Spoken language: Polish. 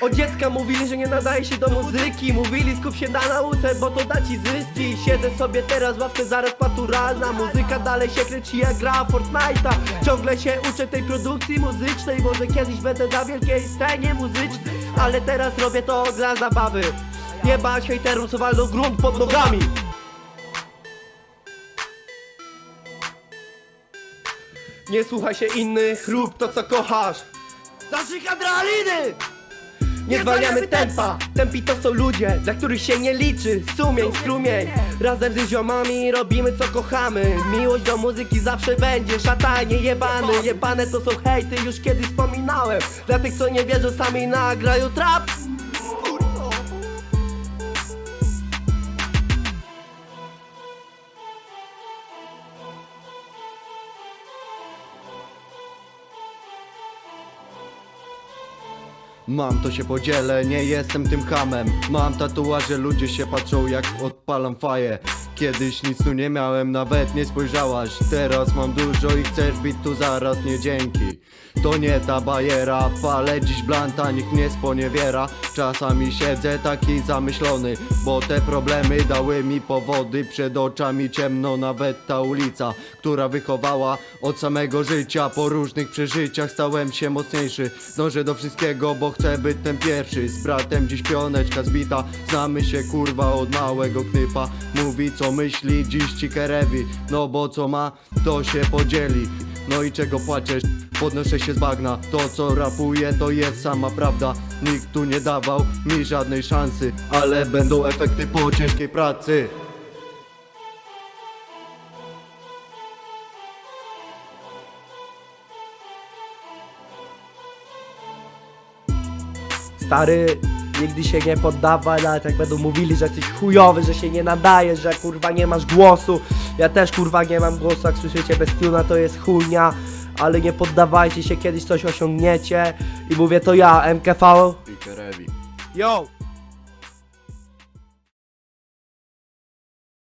Od dziecka mówili, że nie nadaje się do muzyki. Mówili skup się na nauce, bo to da ci zyski Siedzę sobie teraz w ławce za rok maturalna. Muzyka dalej się kręci jak gra Fortnite'a. Ciągle się uczę tej produkcji muzycznej. Może kiedyś będę na wielkiej scenie muzycznej. Ale teraz robię to dla zabawy. Nie bać hejterów, co walną grunt pod nogami. Nie słuchaj się innych, rób to co kochasz. Naszych adrenaliny! Nie zwalniamy tempa, tempi to są ludzie, dla których się nie liczy. Sumień, strumień, razem z ziomami robimy co kochamy. Miłość do muzyki zawsze będzie, szatanie jebany. Jebane to są hejty, już kiedyś wspominałem. Dla tych co nie wierzą sami nagrają trap Mam to się podzielę, nie jestem tym hamem. Mam tatuaże, ludzie się patrzą jak odpalam faję Kiedyś nic tu nie miałem, nawet nie spojrzałaś. Teraz mam dużo i chcesz bić tu zaraz, nie dzięki. To nie ta bajera, palę dziś blanta, nikt mnie sponiewiera. Czasami siedzę taki zamyślony Bo te problemy dały mi powody. Przed oczami ciemno, nawet ta ulica Która wychowała od samego życia. Po różnych przeżyciach stałem się mocniejszy. Dążę do wszystkiego, bo chcę być ten pierwszy. Z bratem dziś pioneczka zbita. Znamy się kurwa od małego knypa. Mówi co myśli, dziś ci kerewi? No bo co ma, to się podzieli. No i czego płaczesz? Podnoszę się z bagna. To co rapuję to jest sama prawda. Nikt tu nie dawał mi żadnej szansy Ale będą efekty po ciężkiej pracy. Stary, nigdy się nie poddawaj, nawet jak będą mówili, że jesteś chujowy, że się nie nadajesz, że kurwa nie masz głosu. Ja też kurwa nie mam głosu, jak słyszycie bez tuna to jest chujnia, ale nie poddawajcie się, kiedyś coś osiągniecie. I mówię to ja, MKV. Yo!